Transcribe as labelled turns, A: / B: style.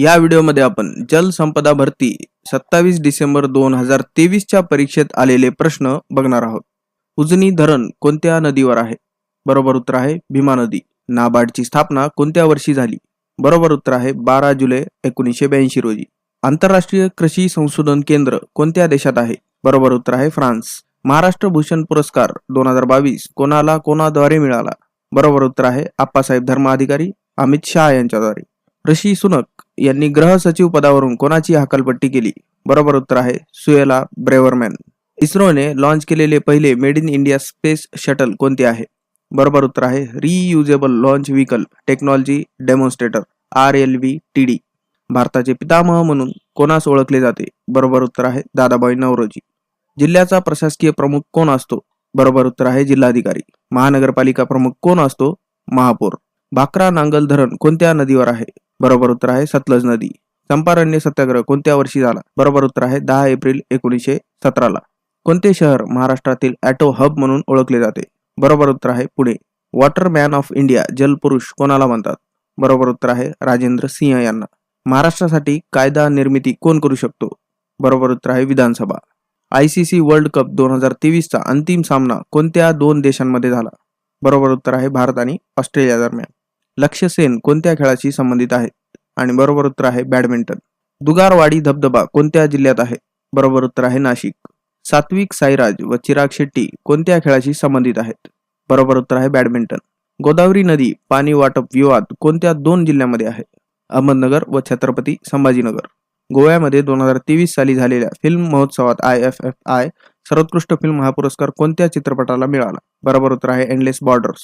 A: या व्हिडिओमध्ये आपण जलसंपदा भरती सत्तावीस डिसेंबर दोन हजार तेवीसच्या परीक्षेत आलेले प्रश्न बघणार आहोत. उजनी धरण कोणत्या नदीवर आहे? बरोबर उत्तर आहे भीमा नदी. नाबार्डची स्थापना कोणत्या वर्षी झाली? बरोबर उत्तर आहे बारा जुलै एकोणीसशे ब्याऐंशी रोजी. आंतरराष्ट्रीय कृषी संशोधन केंद्र कोणत्या देशात आहे? बरोबर उत्तर आहे फ्रान्स. महाराष्ट्र भूषण पुरस्कार दोन हजार बावीस कोणाला कोणाद्वारे मिळाला? बरोबर उत्तर आहे आप्पासाहेब धर्माधिकारी अमित शहा यांच्याद्वारे. ऋषी सुनक यांनी ग्रह सचिव पदावरून कोणाची हकालपट्टी केली? बरोबर उत्तर आहे सुएला ब्रेवरमॅन इस्रोने लॉन्च केलेले पहिले made in India space shuttle कोणते आहे? बरोबर उत्तर आहे reusable launch vehicle technology demonstrator R L V T D भारताचे पितामह म्हणून कोणास ओळखले जाते? बरोबर उत्तर आहे दादाबाई नवरोजी. जिल्ह्याचा प्रशासकीय प्रमुख कोण असतो? बरोबर उत्तर आहे जिल्हाधिकारी. महानगरपालिका प्रमुख कोण असतो? महापौर. भाकरा नांगल धरण कोणत्या नदीवर आहे? बरोबर उत्तर आहे सतलज नदी. चंपारण्य सत्याग्रह कोणत्या वर्षी झाला? बरोबर उत्तर आहे दहा एप्रिल एकोणीसशे सतराला. कोणते शहर महाराष्ट्रातील ॲटो हब म्हणून ओळखले जाते? बरोबर उत्तर आहे Pune. Water man of India जलपुरुष कोणाला म्हणतात? बरोबर उत्तर आहे राजेंद्र सिंह यांना. महाराष्ट्रासाठी कायदा निर्मिती कोण करू शकतो? बरोबर उत्तर आहे विधानसभा. I C C world cup दोन हजार तेवीसचा अंतिम सामना कोणत्या दोन देशांमध्ये झाला? बरोबर उत्तर आहे भारत आणि ऑस्ट्रेलिया दरम्यान. लक्ष्य सेन कोणत्या खेळाशी संबंधित आहे आणि बरोबर उत्तर आहे बॅडमिंटन. दुगारवाडी धबधबा कोणत्या जिल्ह्यात आहे? बरोबर उत्तर आहे नाशिक. सात्विक साईराज व चिराग शेट्टी कोणत्या खेळाशी संबंधित आहेत? बरोबर उत्तर आहे बॅडमिंटन. गोदावरी नदी पाणी वाटप विवाद कोणत्या दोन जिल्ह्यामध्ये आहे? अहमदनगर व छत्रपती संभाजीनगर. गोव्यामध्ये दोन हजार तेवीस साली झालेल्या फिल्म महोत्सवात आय एफ एफ आय सर्वोत्कृष्ट फिल्म हा पुरस्कार कोणत्या चित्रपटाला मिळाला? बरोबर उत्तर आहे एंडलेस बॉर्डर्स